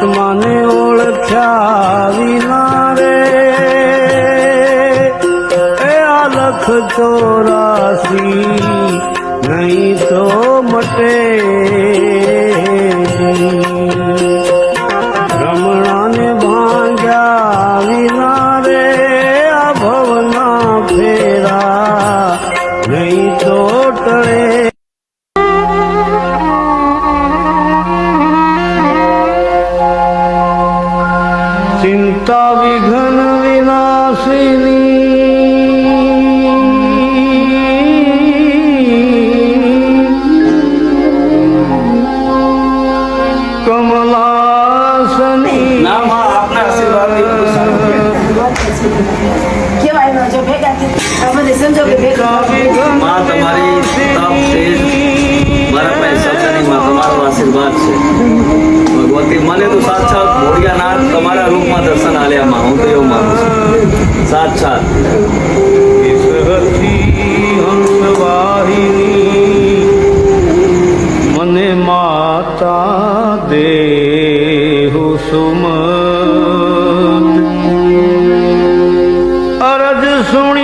આત્માને ઓળખ્યા વિના રે એ આલખ ચોરાસી નહીં તો મટે. ચિંતા વિઘન વિનાશિની કમલાસની ના માં આપના આશીર્વાદથી બધું સારું છે. કેવા એનો જો ભેગા થઈ આ બધી ભેગા માં તમારી તપ છે મારા પાસે શબ્દ તમારો આશીર્વાદ છે. ભગવતી મને તો સાક્ષાત साथ साथ इस रथी हंसवाहिनी मने माता दे सुमत अरज सुनी